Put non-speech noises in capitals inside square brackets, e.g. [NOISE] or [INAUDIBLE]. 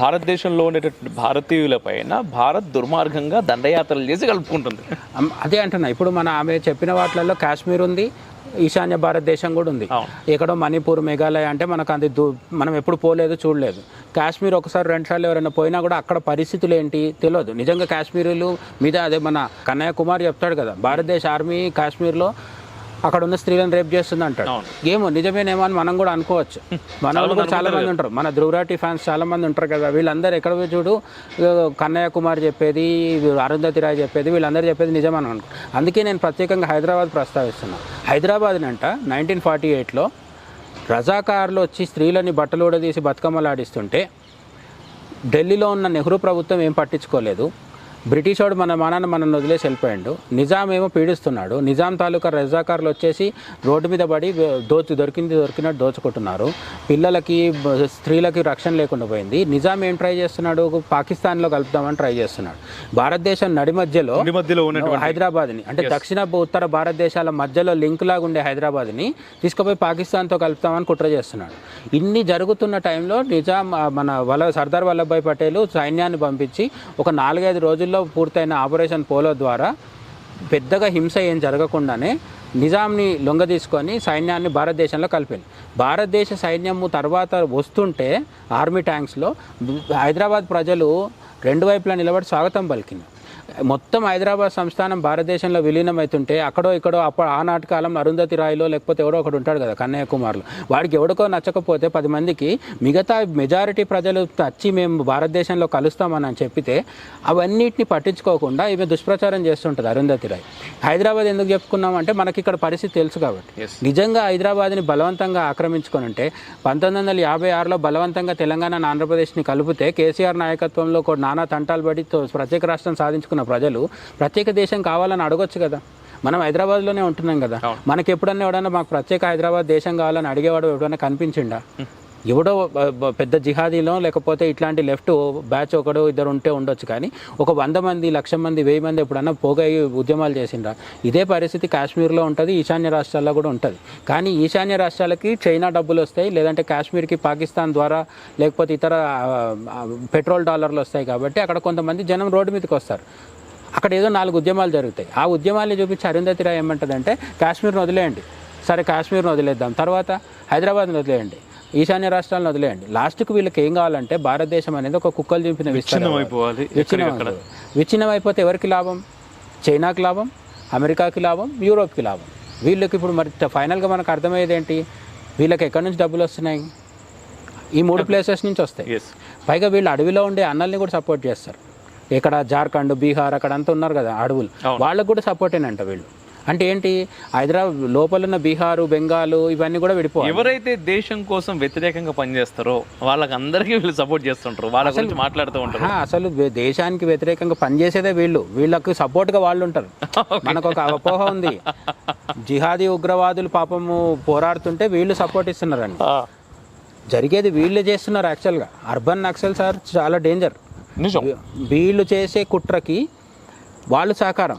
భారతదేశంలో ఉండేటటువంటి భారతీయుల పైన భారత్ దుర్మార్గంగా దండయాత్రలు చేసి కలుపుకుంటుంది. అదే అంటున్నా. ఇప్పుడు మన ఆమె చెప్పిన వాటిలలో కాశ్మీర్ ఉంది ఈశాన్య భారతదేశం కూడా ఉంది. ఎక్కడో మణిపూర్ మేఘాలయ అంటే మనకు అది దూ మనం ఎప్పుడు పోలేదు చూడలేదు. కాశ్మీర్ ఒకసారి రెండు సార్లు ఎవరైనా పోయినా కూడా అక్కడ పరిస్థితులు ఏంటి తెలియదు. నిజంగా కాశ్మీరీలు మీద అదే మన కన్నయ్య కుమార్ చెప్తాడు కదా భారతదేశ ఆర్మీ కాశ్మీర్లో అక్కడ ఉన్న స్త్రీలను రేప్ చేస్తుంది అంటాడు. ఏమో నిజమేనేమో అని మనం కూడా అనుకోవచ్చు. [LAUGHS] మన వాళ్ళు కూడా చాలా మంది ఉంటారు. మన ధ్రువరాటి ఫ్యాన్స్ చాలా మంది ఉంటారు కదా. వీళ్ళందరూ ఎక్కడ చూడు కన్నయ్య కుమార్ చెప్పేది అరుంధతి రాయ్ చెప్పేది వీళ్ళందరూ చెప్పేది నిజమని అనుకో అందుకే నేను ప్రత్యేకంగా హైదరాబాద్ ప్రస్తావిస్తున్నాను హైదరాబాద్ అంట నైన్టీన్ ఫార్టీ ఎయిట్లో రజాకారులు వచ్చి స్త్రీలని బట్టలు ఊడదీసి బతుకమ్మలు ఆడిస్తుంటే ఢిల్లీలో ఉన్న నెహ్రూ ప్రభుత్వం ఏం పట్టించుకోలేదు. బ్రిటిష్ వాడు మన మానాన్న మనం వదిలేసి వెళ్ళిపోయాడు. నిజాం ఏమో పీడిస్తున్నాడు. నిజాం తాలూకా రజాకారులు వచ్చేసి రోడ్డు మీద పడి దోచు దొరికింది దొరికినట్టు దోచుకుంటున్నారు. పిల్లలకి స్త్రీలకి రక్షణ లేకుండా పోయింది. నిజాం ఏం ట్రై చేస్తున్నాడు? పాకిస్తాన్లో కలుపుదామని ట్రై చేస్తున్నాడు. భారతదేశం నడి మధ్యలో మధ్యలో హైదరాబాద్ని అంటే దక్షిణ ఉత్తర భారతదేశాల మధ్యలో లింక్ లాగా ఉండే హైదరాబాద్ని తీసుకుపోయి పాకిస్తాన్తో కలుపుతామని కుట్ర చేస్తున్నాడు. ఇన్ని జరుగుతున్న టైంలో నిజాం మన వల్ల సర్దార్ వల్లభాయ్ పటేల్ సైన్యాన్ని పంపించి ఒక నాలుగైదు రోజుల్లో పూర్తయిన ఆపరేషన్ పోలో ద్వారా పెద్దగా హింస ఏం జరగకుండానే నిజాంని లొంగదీసుకొని సైన్యాన్ని భారతదేశంలో కలిపింది భారతదేశ సైన్యము తర్వాత వస్తుంటే ఆర్మీ ట్యాంక్స్లో హైదరాబాద్ ప్రజలు రెండు వైపులా నిలబడి స్వాగతం పలికింది. మొత్తం హైదరాబాద్ సంస్థానం భారతదేశంలో విలీనమవుతుంటే అక్కడో ఇక్కడో అప్పుడు ఆనాటి కాలంలో అరుంధతి రాయిలో లేకపోతే ఎవడో ఒకడు ఉంటాడు కదా కన్నయ్య కుమార్లు వాడికి ఎవడికో నచ్చకపోతే పది మందికి మిగతా మెజారిటీ ప్రజలు వచ్చి మేము భారతదేశంలో కలుస్తామని అని చెప్పితే అవన్నిటిని పట్టించుకోకుండా ఈమె దుష్ప్రచారం చేస్తుంటుంది అరుంధతి రాయ్. హైదరాబాద్ ఎందుకు చెప్పుకున్నామంటే మనకి ఇక్కడ పరిస్థితి తెలుసు కాబట్టి. నిజంగా హైదరాబాద్ని బలవంతంగా ఆక్రమించుకొని ఉంటే పంతొమ్మిది వందల యాభై ఆరులో బలవంతంగా తెలంగాణ ఆంధ్రప్రదేశ్ని కలిపితే కేసీఆర్ నాయకత్వంలో ఒక నానా తంటాలు పడి ప్రత్యేక రాష్ట్రం సాధించుకున్న ప్రజలు ప్రత్యేక దేశం కావాలని అడగొచ్చు కదా. మనం హైదరాబాద్లోనే ఉంటున్నాం కదా. మనకి ఎప్పుడన్నా ఎవడన్నా మాకు ప్రత్యేక హైదరాబాద్ దేశం కావాలని అడిగేవాడు ఎవడన్నా కనిపించిండా? ఎవడో పెద్ద జిహాదీలో లేకపోతే ఇట్లాంటి లెఫ్ట్ బ్యాచ్ ఒకడు ఇద్దరు ఉంటే ఉండొచ్చు. కానీ ఒక వంద మంది లక్ష మంది వెయ్యి మంది ఎప్పుడన్నా పోగై ఉద్యమాలు చేసిండ్రా? ఇదే పరిస్థితి కాశ్మీర్లో ఉంటుంది ఈశాన్య రాష్ట్రాల్లో కూడా ఉంటుంది. కానీ ఈశాన్య రాష్ట్రాలకి చైనా డబ్బులు వస్తాయి లేదంటే కాశ్మీర్కి పాకిస్తాన్ ద్వారా లేకపోతే ఇతర పెట్రోల్ డాలర్లు వస్తాయి కాబట్టి అక్కడ కొంతమంది జనం రోడ్డు మీదకి వస్తారు. అక్కడ ఏదో నాలుగు ఉద్యమాలు జరుగుతాయి. ఆ ఉద్యమాలు చూపించి అరుంధతి రాయ్ ఏమంటుందంటే కాశ్మీర్ని వదిలేయండి. సరే కాశ్మీర్ని వదిలేద్దాం. తర్వాత హైదరాబాద్ని వదిలేయండి. ఈశాన్య రాష్ట్రాలను వదిలేయండి. లాస్ట్కి వీళ్ళకి ఏం కావాలంటే భారతదేశం అనేది ఒక కుక్కలు చింపిన అయిపోవాలి విచ్ఛిన్నం. విచ్ఛిన్నం అయిపోతే ఎవరికి లాభం? చైనాకి లాభం? అమెరికాకి లాభం? యూరోప్కి లాభం? వీళ్ళకి ఇప్పుడు మరి ఫైనల్గా మనకు అర్థమయ్యేది ఏంటి వీళ్ళకి ఎక్కడి నుంచి డబ్బులు వస్తున్నాయి? ఈ మూడు ప్లేసెస్ నుంచి వస్తాయి. పైగా వీళ్ళు అడవిలో ఉండే అన్నల్ని కూడా సపోర్ట్ చేస్తారు. ఇక్కడ జార్ఖండ్ బీహార్ అక్కడ అంతా ఉన్నారు కదా అడవులు. వాళ్ళకు కూడా సపోర్టేనంట వీళ్ళు. అంటే ఏంటి? హైదరాబాద్ లోపల ఉన్న బీహారు బెంగాల్ ఇవన్నీ కూడా విడిపోవాలి. ఎవరైతే దేశం కోసం వ్యతిరేకంగా పనిచేస్తారో వాళ్ళకి అందరికీ వీళ్ళు సపోర్ట్ చేస్తుంటారు. వాళ్ళ గురించి మాట్లాడుతూ ఉంటారు. అసలు దేశానికి వ్యతిరేకంగా పనిచేసేదే వీళ్ళు. వీళ్ళకి సపోర్ట్గా వాళ్ళు ఉంటారు. [LAUGHS] మనకు ఒక అపోహ ఉంది. జిహాదీ ఉగ్రవాదులు పాపము పోరాడుతుంటే వీళ్ళు సపోర్ట్ ఇస్తున్నారండి. జరిగేది వీళ్ళు చేస్తున్నారు యాక్చువల్గా. అర్బన్ నక్సల్ సార్ చాలా డేంజర్. వీళ్ళు చేసే కుట్రకి వాళ్ళు సహకారం.